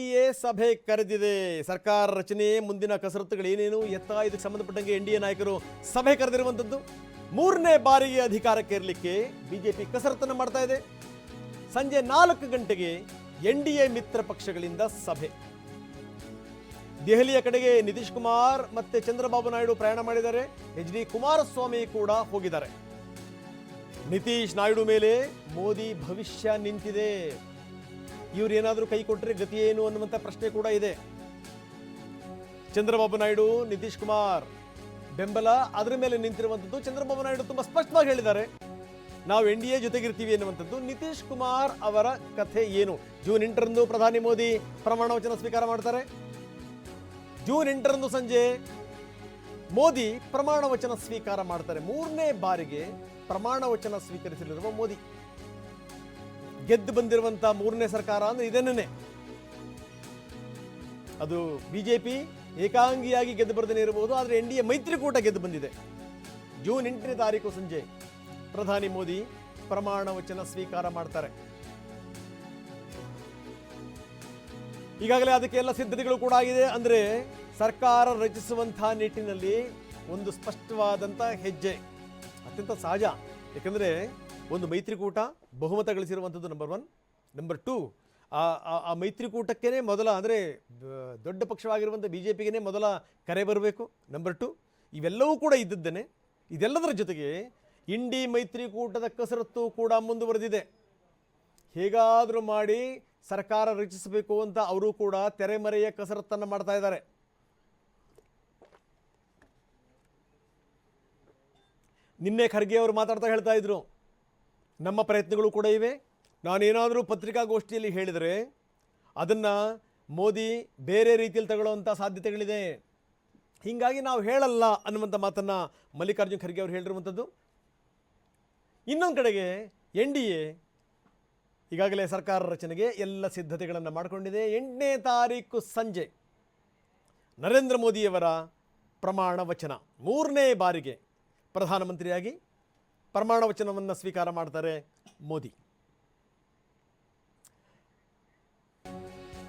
D A ಸಭೆ ಕರೆದಿದೆ. ಸರ್ಕಾರ ರಚನೆ, ಮುಂದಿನ ಕಸರತ್ತುಗಳು ಏನೇನು? ಎತ್ತ ಇದಕ್ಕೆ ಸಂಬಂಧಪಟ್ಟಂಗೆ ಎನ್ ಡಿ ಎ ನಾಯಕರು ಸಭೆ ಕರೆದಿರುವಂಥದ್ದು ಮೂರನೇ ಬಾರಿಗೆ ಅಧಿಕಾರಕ್ಕೆ ಇರಲಿಕ್ಕೆ ಬಿಜೆಪಿ ಕಸರತ್ತನ್ನು ಮಾಡ್ತಾ ಇದೆ. ಸಂಜೆ ನಾಲ್ಕು ಗಂಟೆಗೆ ಎನ್ ಡಿ ಎ ಮಿತ್ರ ಪಕ್ಷಗಳಿಂದ ಸಭೆ. ದೆಹಲಿಯ ಕಡೆಗೆ ನಿತೀಶ್ ಕುಮಾರ್ ಮತ್ತೆ ಚಂದ್ರಬಾಬು ನಾಯ್ಡು ಪ್ರಯಾಣ ಮಾಡಿದ್ದಾರೆ. ಎಚ್ ಡಿ ಕುಮಾರಸ್ವಾಮಿ ಕೂಡ ಹೋಗಿದ್ದಾರೆ. ನಿತೀಶ್ ನಾಯ್ಡು ಮೇಲೆ ಮೋದಿ ಭವಿಷ್ಯ ನಿಂತಿದೆ. ಇವ್ರು ಏನಾದರೂ ಕೈ ಕೊಟ್ಟರೆ ಗತಿ ಏನು ಅನ್ನುವಂಥ ಪ್ರಶ್ನೆ ಕೂಡ ಇದೆ. ಚಂದ್ರಬಾಬು ನಾಯ್ಡು, ನಿತೀಶ್ ಕುಮಾರ್, ಬೆಂಬಲ, ಅದರ ಮೇಲೆ ನಿಂತಿರುವಂಥದ್ದು ಚಂದ್ರಬಾಬು ನಾಯ್ಡು ತುಂಬಾ ಸ್ಪಷ್ಟವಾಗಿ ಹೇಳಿದ್ದಾರೆ. ನಾವು ಎನ್ ಡಿ ಎ ಜೊತೆಗಿರ್ತೀವಿ ಎನ್ನುವಂಥದ್ದು ನಿತೀಶ್ ಕುಮಾರ್ ಅವರ ಕಥೆ ಏನು? ಜೂನ್ ಎಂಟರಂದು ಪ್ರಧಾನಿ ಮೋದಿ ಪ್ರಮಾಣ ವಚನ ಸ್ವೀಕಾರ ಮಾಡ್ತಾರೆ. ಜೂನ್ ಎಂಟರಂದು ಸಂಜೆ ಮೋದಿ ಪ್ರಮಾಣ ವಚನ ಸ್ವೀಕಾರ ಮಾಡ್ತಾರೆ. ಮೂರನೇ ಬಾರಿಗೆ ಪ್ರಮಾಣ ವಚನ ಸ್ವೀಕರಿಸಲಿರುವ ಮೋದಿ. ಗೆದ್ದು ಬಂದಿರುವಂತ ಮೂರನೇ ಸರ್ಕಾರ ಅಂದ್ರೆ ಇದನ್ನೇ ಅದು ಬಿಜೆಪಿ ಏಕಾಂಗಿಯಾಗಿ ಗೆದ್ದು ಬರದೇ ಇರಬಹುದು, ಆದರೆ ಎನ್ ಡಿ ಮೈತ್ರಿಕೂಟ ಗೆದ್ದು ಬಂದಿದೆ. ಜೂನ್ ಎಂಟನೇ ತಾರೀಕು ಸಂಜೆ ಪ್ರಧಾನಿ ಮೋದಿ ಪ್ರಮಾಣ ವಚನ ಸ್ವೀಕಾರ ಮಾಡ್ತಾರೆ. ಈಗಾಗಲೇ ಅದಕ್ಕೆ ಎಲ್ಲ ಸಿದ್ಧತೆಗಳು ಕೂಡ ಆಗಿದೆ. ಅಂದ್ರೆ ಸರ್ಕಾರ ರಚಿಸುವಂತಹ ನಿಟ್ಟಿನಲ್ಲಿ ಒಂದು ಸ್ಪಷ್ಟವಾದಂಥ ಹೆಜ್ಜೆ, ಅತ್ಯಂತ ಸಹಜ. ಯಾಕಂದ್ರೆ ಒಂದು ಮೈತ್ರಿಕೂಟ ಬಹುಮತ ಗಳಿಸಿರುವಂಥದ್ದು ನಂಬರ್ ಒನ್ ನಂಬರ್ ಟೂ ಆ, ಆ- ಮೈತ್ರಿಕೂಟಕ್ಕೇ ಮೊದಲ ಅಂದರೆ ದೊಡ್ಡ ಪಕ್ಷವಾಗಿರುವಂಥ ಬಿ ಜೆ ಪಿಗೇ ಮೊದಲ ಕರೆ ಬರಬೇಕು. ನಂಬರ್ ಟು ಇವೆಲ್ಲವೂ ಕೂಡ ಇದ್ದಿದ್ದೇನೆ ಇದೆಲ್ಲದರ ಜೊತೆಗೆ ಇಂಡಿ ಮೈತ್ರಿಕೂಟದ ಕಸರತ್ತು ಕೂಡ ಮುಂದುವರೆದಿದೆ. ಹೇಗಾದರೂ ಮಾಡಿ ಸರ್ಕಾರ ರಚಿಸಬೇಕು ಅಂತ ಅವರು ಕೂಡ ತೆರೆಮರೆಯ ಕಸರತ್ತನ್ನು ಮಾಡ್ತಾ ಇದ್ದಾರೆ. ನಿನ್ನೆ ಖರ್ಗೆ ಅವರು ಮಾತಾಡ್ತಾ ಹೇಳ್ತಾ ಇದ್ರು. ನಮ್ಮ ಪ್ರಯತ್ನಗಳು ಕೂಡ ಇವೆ. ನಾನೇನಾದರೂ ಪತ್ರಿಕಾಗೋಷ್ಠಿಯಲ್ಲಿ ಹೇಳಿದರೆ ಅದನ್ನು ಮೋದಿ ಬೇರೆ ರೀತಿಯಲ್ಲಿ ತಗೊಳ್ಳುವಂಥ ಸಾಧ್ಯತೆಗಳಿದೆ. ಹೀಗಾಗಿ ನಾವು ಹೇಳಲ್ಲ ಅನ್ನುವಂಥ ಮಾತನ್ನು ಮಲ್ಲಿಕಾರ್ಜುನ್ ಖರ್ಗೆ ಅವರು ಹೇಳಿರುವಂಥದ್ದು ಇನ್ನೊಂದು ಕಡೆಗೆ ಎನ್ ಡಿ ಎ ಈಗಾಗಲೇ ಸರ್ಕಾರ ರಚನೆಗೆ ಎಲ್ಲ ಸಿದ್ಧತೆಗಳನ್ನು ಮಾಡಿಕೊಂಡಿದೆ. ಎಂಟನೇ ತಾರೀಕು ಸಂಜೆ ನರೇಂದ್ರ ಮೋದಿಯವರ ಪ್ರಮಾಣ ವಚನ ಮೂರನೇ ಬಾರಿಗೆ ಪ್ರಧಾನಮಂತ್ರಿಯಾಗಿ ಪ್ರಮಾಣ ವಚನವನ್ನು ಸ್ವೀಕಾರ ಮಾಡ್ತಾರೆ ಮೋದಿ.